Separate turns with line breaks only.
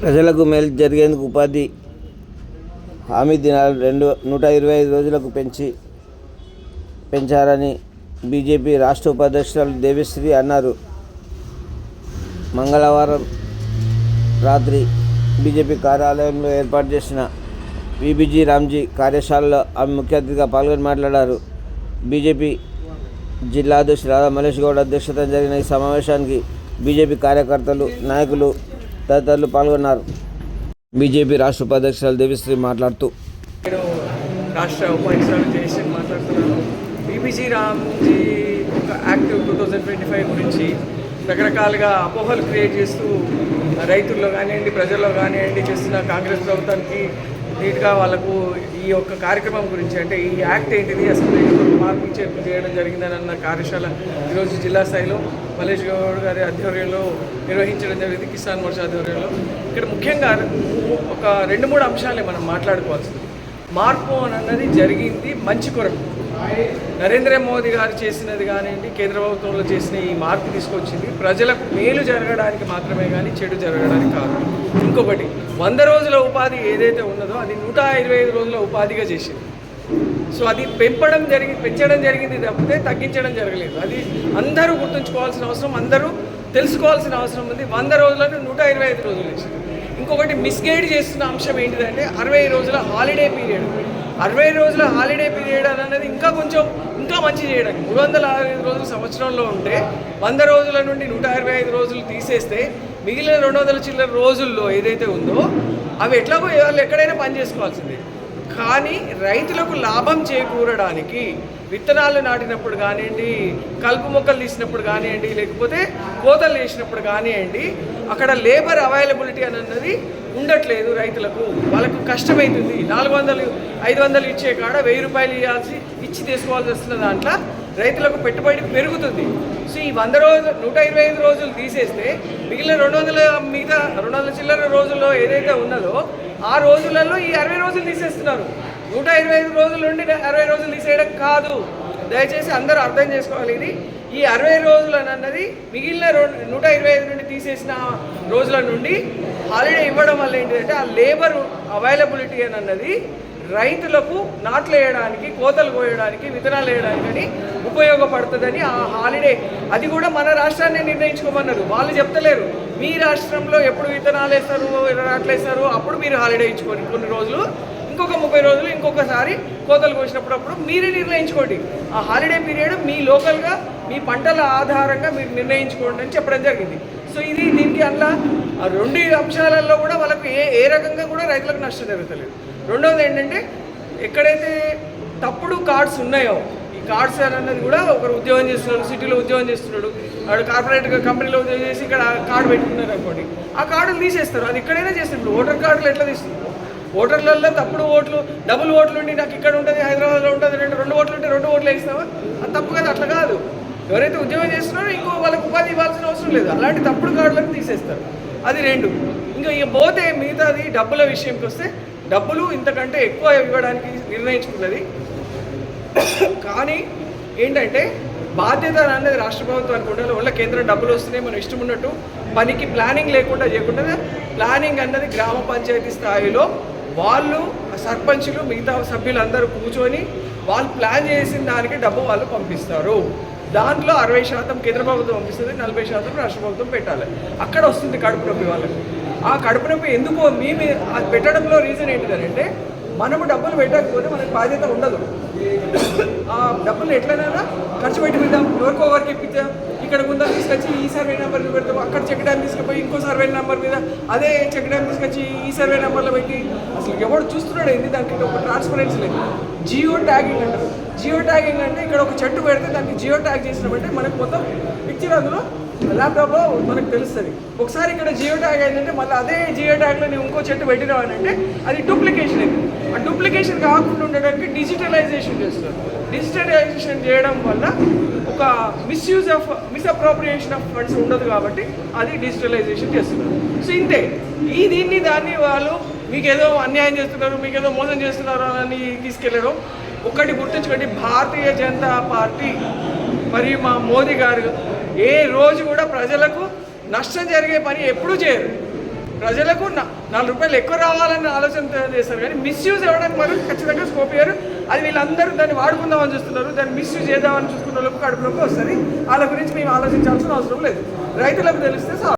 ప్రజలకు మేలు జరిగేందుకు ఉపాధి హామీ దినాలు రెండు నూట ఇరవై ఐదు రోజులకు పెంచి పెంచారని బీజేపీ రాష్ట్ర ఉపాధ్యక్షురాలు దేవిశ్రీ అన్నారు. మంగళవారం రాత్రి బీజేపీ కార్యాలయంలో ఏర్పాటు చేసిన విబిజీ రామ్జీ కార్యశాలలో ఆమె ముఖ్య అతిథిగా పాల్గొని మాట్లాడారు. బీజేపీ జిల్లా అధ్యక్షుడు రాధా మహేష్ గౌడ్ అధ్యక్షతన జరిగిన ఈ సమావేశానికి బీజేపీ కార్యకర్తలు నాయకులు తదితరులు పాల్గొన్నారు. బీజేపీ రాష్ట్ర ఉపాధ్యక్షురాలు దేవిశ్రీ మాట్లాడుతూ.
నేను రాష్ట్ర ఉపాధ్యక్షురాలు జయశ్రీ మాట్లాడుతున్నాను బీబీజీ రామ్జీ ఒక act two thousand twenty five గురించి రకరకాలుగా అపోహలు క్రియేట్ చేస్తూ రైతుల్లో కానివ్వండి ప్రజల్లో కానివ్వండి చేస్తున్న కాంగ్రెస్ ప్రభుత్వానికి నీట్గా వాళ్ళకు ఈ యొక్క కార్యక్రమం గురించి అంటే ఈ యాక్ట్ ఏంటిది అసలు ఎందుకు మార్పు చేయడం జరిగిందని అన్న కార్యశాల ఈరోజు జిల్లా స్థాయిలో మలేష్ గౌడ్ గారి ఆధ్వర్యంలో నిర్వహించడం జరిగింది కిసాన్ మోర్చా ఆధ్వర్యంలో. ఇక్కడ ముఖ్యంగా ఒక రెండు మూడు అంశాలే మనం మాట్లాడుకోవాల్సింది. మార్పు అని అన్నది జరిగింది మంచి కొరకు. నరేంద్ర మోదీ గారు చేసినది కానివ్వండి కేంద్ర ప్రభుత్వంలో చేసిన ఈ మార్పు తీసుకొచ్చింది ప్రజలకు మేలు జరగడానికి మాత్రమే కానీ చెడు జరగడానికి కాదు. ఇంకొకటి వంద రోజుల ఉపాధి ఏదైతే ఉన్నదో అది నూట ఇరవై ఐదు రోజుల ఉపాధిగా చేసింది. సో అది పెంపడం జరిగి పెంచడం జరిగింది తప్పితే తగ్గించడం జరగలేదు. అది అందరూ గుర్తుంచుకోవాల్సిన అవసరం అందరూ తెలుసుకోవాల్సిన అవసరం ఉంది. వంద రోజులను నూట ఇరవై ఐదు రోజులు వచ్చింది ఇంకొకటి మిస్గైడ్ చేస్తున్న అంశం ఏంటిదంటే అరవై రోజుల హాలిడే పీరియడ్ అరవై రోజుల హాలిడే పీరియడ్ అనేది ఇంకా కొంచెం ఇంకా మంచి చేయడానికి మూడు వందల అరవై ఐదు రోజులు సంవత్సరంలో ఉంటే వంద రోజుల నుండి నూట ఇరవై ఐదు రోజులు తీసేస్తే మిగిలిన రెండు వందల చిల్లర రోజుల్లో ఏదైతే ఉందో అవి ఎట్లాగో వాళ్ళు ఎక్కడైనా పని చేసుకోవాల్సిందే. కానీ రైతులకు లాభం చేకూరడానికి విత్తనాలు నాటినప్పుడు కానివ్వండి కలుపు మొక్కలు తీసినప్పుడు కానివ్వండి లేకపోతే కోతలు వేసినప్పుడు కానివ్వండి అక్కడ లేబర్ అవైలబిలిటీ అని అన్నది ఉండట్లేదు రైతులకు. వాళ్ళకు కష్టమవుతుంది నాలుగు వందలు ఐదు వందలు ఇచ్చే కాడ వెయ్యి రూపాయలు ఇవ్వాల్సి ఇచ్చి తీసుకోవాల్సి వస్తున్న దాంట్లో రైతులకు పెట్టుబడి పెరుగుతుంది. సో ఈ వంద రోజులు నూట ఇరవై ఐదు రోజులు తీసేస్తే మిగిలిన రెండు వందల మిగతా రెండు వందల చిల్లర రోజుల్లో ఏదైతే ఉన్నదో ఆ రోజులలో ఈ అరవై రోజులు తీసేస్తున్నారు. నూట ఇరవై ఐదు రోజుల నుండి అరవై రోజులు తీసేయడం కాదు. దయచేసి అందరూ అర్థం చేసుకోవాలి. ఇది ఈ అరవై రోజులు అన్నది మిగిలిన నూట ఇరవై ఐదు నుండి తీసేసిన రోజుల నుండి హాలిడే ఇవ్వడం వల్ల ఏంటంటే ఆ లేబర్ అవైలబిలిటీ అని అన్నది రైతులకు నాట్లు వేయడానికి కోతలు కోయడానికి విత్తనాలు వేయడానికి అని ఉపయోగపడుతుందని ఆ హాలిడే. అది కూడా మన రాష్ట్రాన్ని నిర్ణయించుకోమన్నారు. వాళ్ళు చెప్తలేరు. మీ రాష్ట్రంలో ఎప్పుడు విత్తనాలు వేస్తారు నాట్లు వేస్తారు అప్పుడు మీరు హాలిడే ఇచ్చుకోండి. కొన్ని రోజులు ఇంకొక ముప్పై రోజులు ఇంకొకసారి కోతలు కోసినప్పుడప్పుడు మీరే నిర్ణయించుకోండి. ఆ హాలిడే పీరియడ్ మీ లోకల్గా మీ పంటల ఆధారంగా మీరు నిర్ణయించుకోండి అని చెప్పడం జరిగింది. సో ఇది దీనికి అలా రెండు అంశాలలో కూడా వాళ్ళకు ఏ ఏ రకంగా కూడా రైతులకు నష్టం జరుగుతలేదు. రెండవది ఏంటంటే ఎక్కడైతే తప్పుడు కార్డ్స్ ఉన్నాయో ఈ కార్డ్స్ అన్నది కూడా ఒకరు ఉద్యోగం చేస్తున్నాడు సిటీలో ఉద్యోగం చేస్తున్నాడు వాడు కార్పొరేట్ కంపెనీలో ఉద్యోగం చేసి ఇక్కడ కార్డు పెట్టుకున్నారు అనుకోండి ఆ కార్డులు తీసేస్తారు. అది ఎక్కడైనా చేస్తారు. ఓటర్ కార్డులు ఎట్లా తీస్తున్నారు ఓటర్లలో తప్పుడు ఓట్లు డబుల్ ఓట్లు ఉండి నాకు ఇక్కడ ఉంటుంది హైదరాబాద్లో ఉంటుంది రెండు రెండు ఓట్లు ఉంటే రెండు ఓట్లు వేస్తావా అది తప్పు కదా అట్లా కాదు. ఎవరైతే ఉద్యోగం చేస్తున్నారో ఇంకో వాళ్ళకి ఉపాధి ఇవ్వాల్సిన అవసరం లేదు. అలాంటి తప్పుడు కార్డులను తీసేస్తారు. అది రెండు. ఇంకా ఇక పోతే మిగతాది డబ్బుల విషయంకి వస్తే డబ్బులు ఇంతకంటే ఎక్కువ ఇవ్వడానికి నిర్ణయించుకున్నది. కానీ ఏంటంటే బాధ్యత అనేది రాష్ట్ర ప్రభుత్వానికి ఉండాలి వాళ్ళ కేంద్రం డబ్బులు వస్తున్నాయి మనం ఇష్టం ఉన్నట్టు పనికి ప్లానింగ్ లేకుండా చేయకుండా ప్లానింగ్ అన్నది గ్రామ పంచాయతీ స్థాయిలో వాళ్ళు సర్పంచులు మిగతా సభ్యులందరూ కూర్చొని వాళ్ళు ప్లాన్ చేసిన దానికి డబ్బు వాళ్ళు పంపిస్తారు. దాంట్లో అరవై శాతం కేంద్ర ప్రభుత్వం పంపిస్తుంది నలభై శాతం రాష్ట్ర ప్రభుత్వం పెట్టాలి. అక్కడ వస్తుంది కడుపు నొప్పి వాళ్ళకి. ఆ కడుపు నొప్పి ఎందుకో మేము అది పెట్టడంలో రీజన్ ఏంటిదంటే మనము డబ్బులు పెట్టకపోతే మనకు బాధ్యత ఉండదు. ఆ డబ్బులు ఎట్లనైనా ఖర్చు పెట్టి పెడదాం. ఎవరికో ఎవరికి ఇప్పించాం ఇక్కడ ముందా తీసుకొచ్చి ఈ సర్వే నెంబర్ పెడతాం. అక్కడ చెక్ డ్యామ్ తీసుకుపోయి ఇంకో సర్వే నెంబర్ మీద అదే చెక్ డ్యామ్ తీసుకొచ్చి ఈ సర్వే నెంబర్లో పెట్టి అసలు ఎవడు చూస్తున్నాడు ఏంది? దానికి ఒక ట్రాన్స్పరెన్సీ లేదు. జియో ట్యాగింగ్ అంటారు. జియో ట్యాగింగ్ అంటే ఇక్కడ ఒక చెట్టు పెడితే దానికి జియో ట్యాగ్ చేసినామంటే మనకు మొత్తం పిక్చర్ అందులో ల్యాప్టాప్లో మనకు తెలుస్తుంది. ఒకసారి ఇక్కడ జియో ట్యాగ్ అయిందంటే మళ్ళీ అదే జియో ట్యాగ్లో నేను ఇంకో చెట్టు పెట్టినా అని అంటే అది డూప్లికేషన్ అయింది ఆ డూప్లికేషన్ కాకుండా ఉండడానికి డిజిటలైజేషన్ చేస్తారు డిజిటలైజేషన్ చేయడం వల్ల ఒక misuse of misappropriation of funds ఉండదు కాబట్టి అది డిజిటలైజేషన్ చేస్తున్నారు. సో ఇంతే. ఈ దీన్ని దాన్ని వాళ్ళు మీకేదో అన్యాయం చేస్తున్నారు మీకేదో మోసం చేస్తున్నారు అని తీసుకెళ్ళడం ఒక్కటి గుర్తుంచుకోండి. భారతీయ జనతా పార్టీ మరియు మా మోదీ గారు ఏ రోజు కూడా ప్రజలకు నష్టం జరిగే పని ఎప్పుడూ చేయరు. ప్రజలకు నాలుగు రూపాయలు ఎక్కువ రావాలన్న ఆలోచన చేస్తారు. కానీ మిస్యూజ్ ఇవ్వడానికి మరి ఖచ్చితంగా స్కోప్ ఇయ్యారు. అది వీళ్ళందరూ దాన్ని వాడుకుందామని చూస్తున్నారు. దాన్ని మిస్యూజ్ చేద్దామని చూసుకున్న లోపు కడుపులోకి వస్తుంది. వాళ్ళ గురించి మేము ఆలోచించాల్సిన అవసరం లేదు. రైతులకు తెలిస్తే